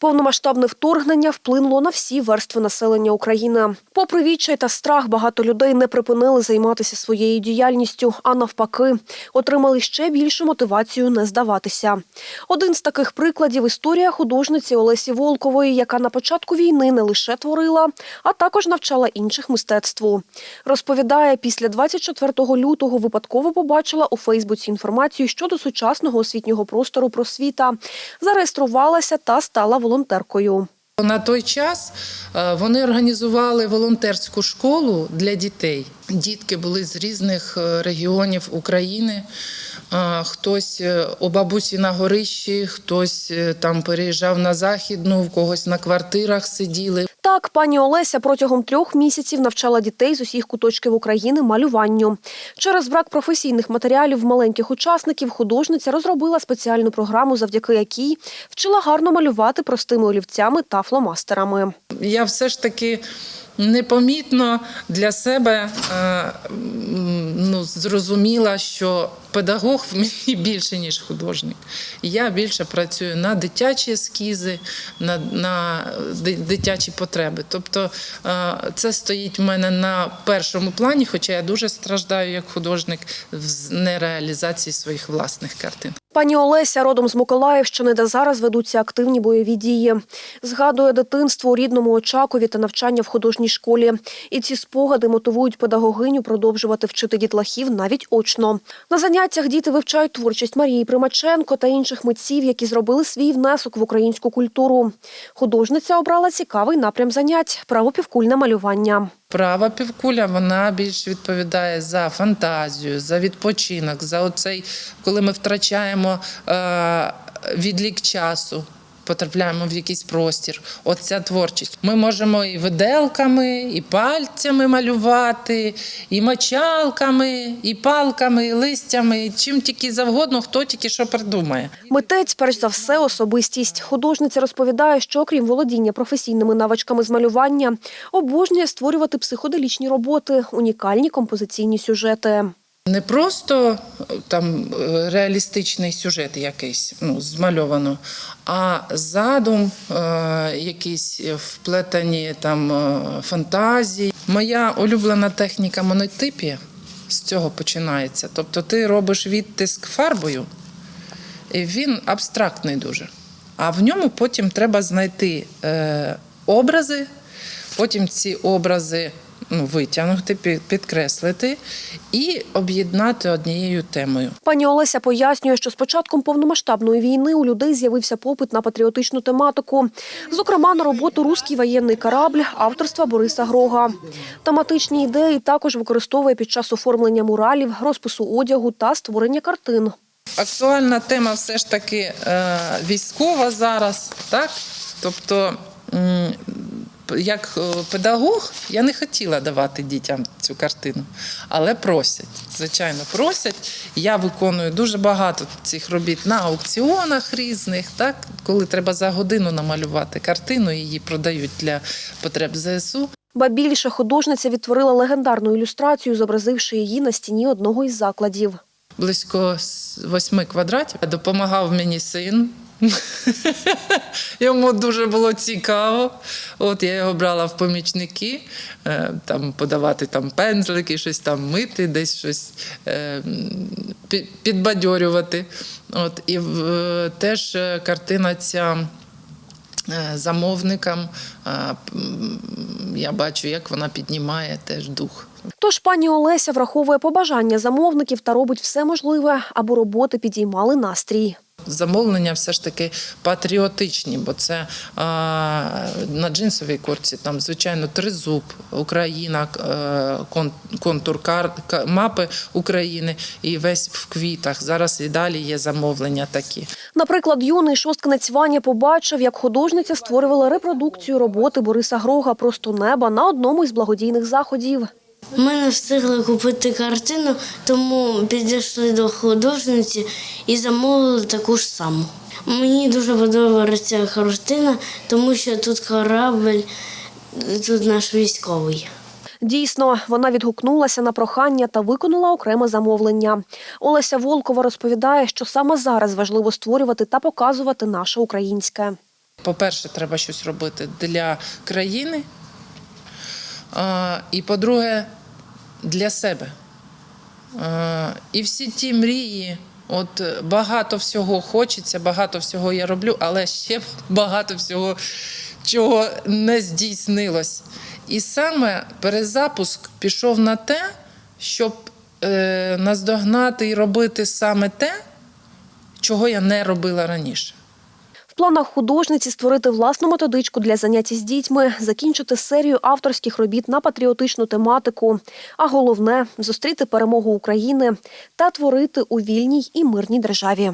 Повномасштабне вторгнення вплинуло на всі верстви населення України. Попри відчай та страх, багато людей не припинили займатися своєю діяльністю, а навпаки, отримали ще більшу мотивацію не здаватися. Один з таких прикладів історія художниці Олесі Волкової, яка на початку війни не лише творила, а також навчала інших мистецтву. Розповідає, після 24 лютого випадково побачила у Фейсбуці інформацію щодо сучасного освітнього простору просвіта, зареєструвалася та стала волонтеркою. На той час е, вони організували волонтерську школу для дітей. Дітки були з різних е, регіонів України. Е, Хтось у бабусі на горищі, хтось там переїжджав на західну, в когось на квартирах сиділи. Так, пані Олеся протягом трьох місяців навчала дітей з усіх куточків України малюванню. Через брак професійних матеріалів маленьких учасників художниця розробила спеціальну програму, завдяки якій вчила гарно малювати простими олівцями та фломастерами. Я все ж таки непомітно для себе е, ну, зрозуміла, що педагог в мені більше, ніж художник. Я більше працюю на дитячі ескізи, на, на дитячі потреби. Тобто е, це стоїть в мене на першому плані, хоча я дуже страждаю як художник в нереалізації своїх власних картин. Пані Олеся родом з Миколаївщини, де зараз ведуться активні бойові дії. Згадує дитинство у рідному Очакові та навчання в художній школі. І ці спогади мотивують педагогиню продовжувати вчити дітлахів навіть очно. На заняттях діти вивчають творчість Марії Примаченко та інших митців, які зробили свій внесок в українську культуру. Художниця обрала цікавий напрям занять правопівкульне малювання. Права півкуля вона більш відповідає за фантазію, за відпочинок, за оцей, коли ми втрачаємо е, відлік часу. Потрапляємо в якийсь простір. Оця творчість. Ми можемо і виделками, і пальцями малювати, і мочалками, і палками, і листями, і чим тільки завгодно, хто тільки що придумає. Митець, перш за все, особистість. Художниця розповідає, що окрім володіння професійними навичками з малювання, обожнює створювати психоделічні роботи, унікальні композиційні сюжети. Не просто е, там е, реалістичний сюжет якийсь ну, змальовано, а задум, е, якісь вплетені там е, фантазії. Моя улюблена техніка монотипія з цього починається. Тобто ти робиш відтиск фарбою, і він абстрактний дуже. А в ньому потім треба знайти е, образи, потім ці образи ну, витягнути, підкреслити і об'єднати однією темою. Пані Олеся пояснює, що з початком повномасштабної війни у людей з'явився попит на патріотичну тематику, зокрема на роботу Руський воєнний корабль авторства Бориса Грога. Тематичні ідеї також використовує під час оформлення муралів, розпису одягу та створення картин. Актуальна тема все ж таки е, військова зараз, так? Тобто, як е, педагог, я не хотіла давати дітям цю картину, але просять. Звичайно, просять. Я виконую дуже багато цих робіт на аукціонах різних, так? коли треба за годину намалювати картину, її продають для потреб ЗСУ. Ба більше художниця відтворила легендарну ілюстрацію, зобразивши її на стіні одного із закладів. близько восьми квадратів. Допомагав мені син. Йому дуже було цікаво. От я його брала в помічники, е, там подавати там пензлики, щось там мити, десь щось е, підбадьорювати. От і е, теж картина ця. Замовникам я бачу, як вона піднімає теж дух. Тож пані Олеся враховує побажання замовників та робить все можливе, аби роботи підіймали настрій. Замовлення все ж таки патріотичні, бо це а, на джинсовій курці, там, звичайно, тризуб, Україна, е, контур мапи України і весь в квітах. Зараз і далі є замовлення такі. Наприклад, юний шосткинець Ваня побачив, як художниця створювала репродукцію роботи Бориса Грога Просто неба на одному із благодійних заходів. Ми не встигли купити картину, тому підійшли до художниці і замовили таку ж саму. Мені дуже подобається картина, тому що тут корабль, тут наш військовий. Дійсно, вона відгукнулася на прохання та виконала окреме замовлення. Олеся Волкова розповідає, що саме зараз важливо створювати та показувати наше українське. По-перше, треба щось робити для країни. І по-друге, для себе. І всі ті мрії, от багато всього хочеться, багато всього я роблю, але ще багато всього, чого не здійснилось. І саме перезапуск пішов на те, щоб е, наздогнати і робити саме те, чого я не робила раніше. Планах художниці створити власну методичку для заняття з дітьми, закінчити серію авторських робіт на патріотичну тематику. А головне зустріти перемогу України та творити у вільній і мирній державі.